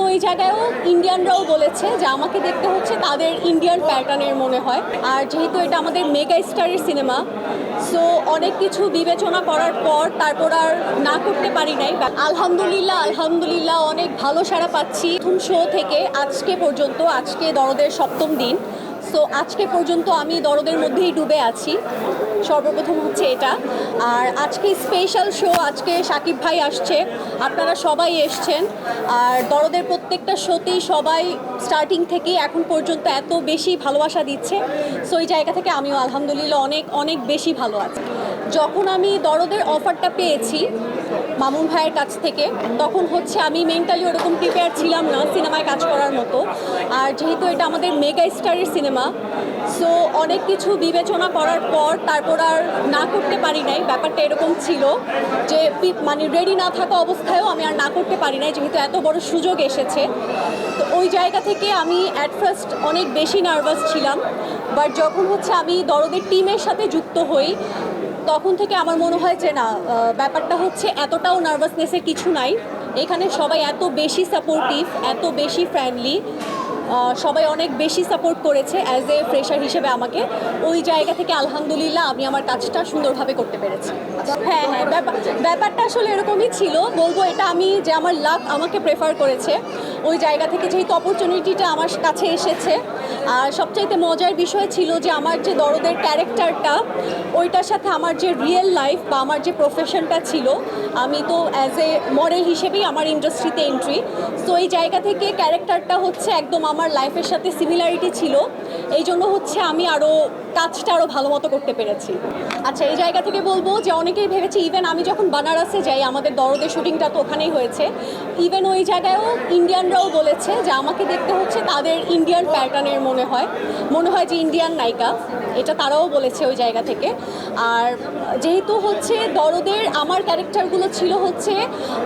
ওই জায়গায়ও ইন্ডিয়ানরাও বলেছে যে আমাকে দেখতে হচ্ছে তাদের ইন্ডিয়ান প্যাটার্নের মনে হয়। আর যেহেতু এটা আমাদের মেগা স্টারের সিনেমা সো অনেক কিছু বিবেচনা করার পর তারপর আর না করতে পারি নাই। আলহামদুলিল্লাহ আলহামদুলিল্লাহ, অনেক ভালো সাড়া পাচ্ছি। প্রথম শো থেকে আজকে পর্যন্ত, আজকে দরদের সপ্তম দিন। সো আজকে পর্যন্ত আমি দরদের মধ্যেই ডুবে আছি। সর্বপ্রথম হচ্ছে এটা। আর আজকে স্পেশাল শো আজকে সাকিব ভাই আসছে। আপনারা সবাই এসছেন। আর দরদের প্রত্যেকটা শোতেই সবাই স্টার্টিং থেকে এখন পর্যন্ত এত বেশি ভালোবাসা দিচ্ছে। সো এই জায়গা থেকে আমিও আলহামদুলিল্লাহ অনেক অনেক বেশি ভালো আছি। যখন আমি দরদের অফারটা পেয়েছি মামুন ভাইয়ের কাছ থেকে। তখন হচ্ছে আমি মেন্টালি ওরকম প্রিপেয়ার ছিলাম না সিনেমায় কাজ করার মতো। আর যেহেতু এটা আমাদের মেগা স্টারের সিনেমা সো অনেক কিছু বিবেচনা করার পর তারপর আর না করতে পারি নাই। ব্যাপারটা এরকম ছিল যে মানে রেডি না থাকা অবস্থায়ও আমি আর না করতে পারি নাই, যেহেতু এত বড় সুযোগ এসেছে। তো ওই জায়গা থেকে আমি অ্যাট ফার্স্ট অনেক বেশি নার্ভাস ছিলাম। বাট যখন হচ্ছে আমি দরদের টিমের সাথে যুক্ত হই তখন থেকে আমার মনে হয় যে না ব্যাপারটা হচ্ছে এতটাও নার্ভাসনেসের কিছু নাই। এখানে সবাই এত বেশি সাপোর্টিভ এত বেশি ফ্রেন্ডলি সবাই অনেক বেশি সাপোর্ট করেছে অ্যাজ এ ফ্রেশার হিসেবে আমাকে। ওই জায়গা থেকে আলহামদুলিল্লাহ আমি আমার কাজটা সুন্দরভাবে করতে পেরেছি। হ্যাঁ হ্যাঁ ব্যাপার ব্যাপারটা আসলে এরকমই ছিল। বলব এটা আমি যে আমার লাক আমাকে প্রেফার করেছে। ওই জায়গা থেকে যেহেতু অপরচুনিটিটা আমার কাছে এসেছে। আর সবচাইতে মজার বিষয় ছিল যে আমার যে দরদের ক্যারেক্টারটা ওইটার সাথে আমার যে রিয়েল লাইফ বা আমার যে প্রফেশনটা ছিল, আমি তো অ্যাজ এ মডেল হিসেবেই আমার ইন্ডাস্ট্রিতে এন্ট্রি সো এই জায়গা থেকে ক্যারেক্টারটা হচ্ছে একদম আমার লাইফের সাথে সিমিলারিটি ছিল। এই জন্য হচ্ছে আমি আরও কাজটা আরও ভালো মতো করতে পেরেছি। আচ্ছা এই জায়গা থেকে বলব যে অনেকেই ভেবেছি ইভেন আমি যখন বানারসে যাই আমাদের দরদের শুটিংটা তো ওখানেই হয়েছে। ইভেন ওই জায়গায়ও ইন্ডিয়ানরাও বলেছে যে আমাকে দেখতে হচ্ছে তাদের ইন্ডিয়ান প্যাটার্নের মনে হয়। মনে হয় যে ইন্ডিয়ান নায়িকা এটা তারাও বলেছে ওই জায়গা থেকে। আর যেহেতু হচ্ছে দরদের আমার ক্যারেক্টারগুলো ছিল হচ্ছে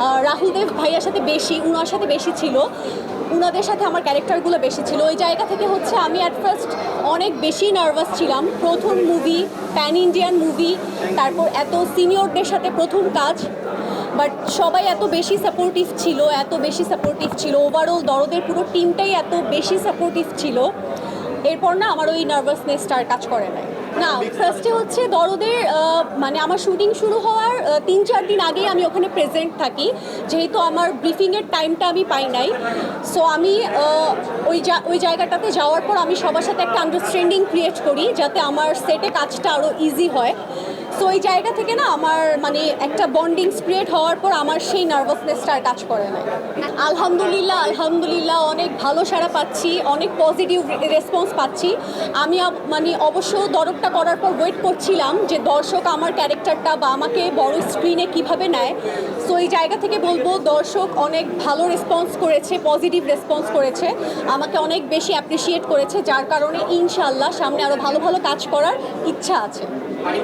আহ, রাহুল দেব ভাইয়ার সাথে বেশি উনার সাথে বেশি ছিল। উনাদের সাথে আমার ক্যারেক্টারগুলো বেশি ছিল। ওই জায়গা থেকে হচ্ছে আমি অ্যাট ফার্স্ট অনেক বেশি নার্ভাস ছিলাম। প্রথম মুভি প্যান ইন্ডিয়ান মুভি তারপর এত সিনিয়রদের সাথে প্রথম কাজ। বাট সবাই এত বেশি সাপোর্টিভ ছিল, এত বেশি সাপোর্টিভ ছিল। ওভারঅল দরদের পুরো টিমটাই এত বেশি সাপোর্টিভ ছিল। এরপর না আমার ওই নার্ভাসনেসটা আর কাজ করে নাই। না ফার্স্টে হচ্ছে দরদের মানে আমার শুটিং শুরু হওয়ার তিন চার দিন আগেই আমি ওখানে প্রেজেন্ট থাকি। যেহেতু আমার ব্রিফিংয়ের টাইমটা আমি পাই নাই। সো আমি ওই ওই জায়গাটাতে যাওয়ার পর আমি সবার সাথে একটা আন্ডারস্ট্যান্ডিং ক্রিয়েট করি, যাতে আমার সেটে কাজটা আরও ইজি হয়। সো ওই জায়গা থেকে না আমার মানে একটা বন্ডিং ক্রিয়েট হওয়ার পর আমার সেই নার্ভাসনেসটা আর কাজ করে নাই আলহামদুলিল্লাহ আলহামদুলিল্লাহ, অনেক ভালো সাড়া পাচ্ছি, অনেক পজিটিভ রেসপন্স পাচ্ছি। আমি মানে অবশ্য দরদটা করার পর ওয়েট করছিলাম যে দর্শক আমার ক্যারেক্টারটা বা আমাকে বড় স্ক্রিনে কীভাবে নেয়। সো এই জায়গা থেকে বলব, দর্শক অনেক ভালো রেসপন্স করেছে পজিটিভ রেসপন্স করেছে। আমাকে অনেক বেশি অ্যাপ্রিসিয়েট করেছে, যার কারণে ইনশাল্লাহ সামনে আরও ভালো ভালো কাজ করার ইচ্ছা আছে। অফার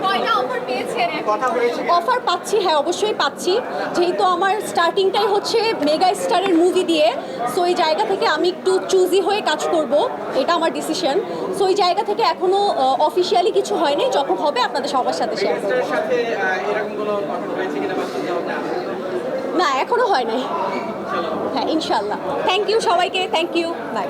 অফার পাচ্ছি হ্যাঁ অবশ্যই পাচ্ছি। যেহেতু আমার স্টার্টিংটাই হচ্ছে মেগা স্টারের মুভি দিয়ে সো এই জায়গা থেকে আমি একটু চুজি হয়ে কাজ করব এটা আমার ডিসিশন সো এই জায়গা থেকে এখনও অফিসিয়ালি কিছু হয়নি যখন হবে আপনাদের সবার সাথে শেয়ার? না এখনও হয় নাই হ্যাঁ ইনশাল্লাহ থ্যাংক ইউ সবাইকে থ্যাংক ইউ বাই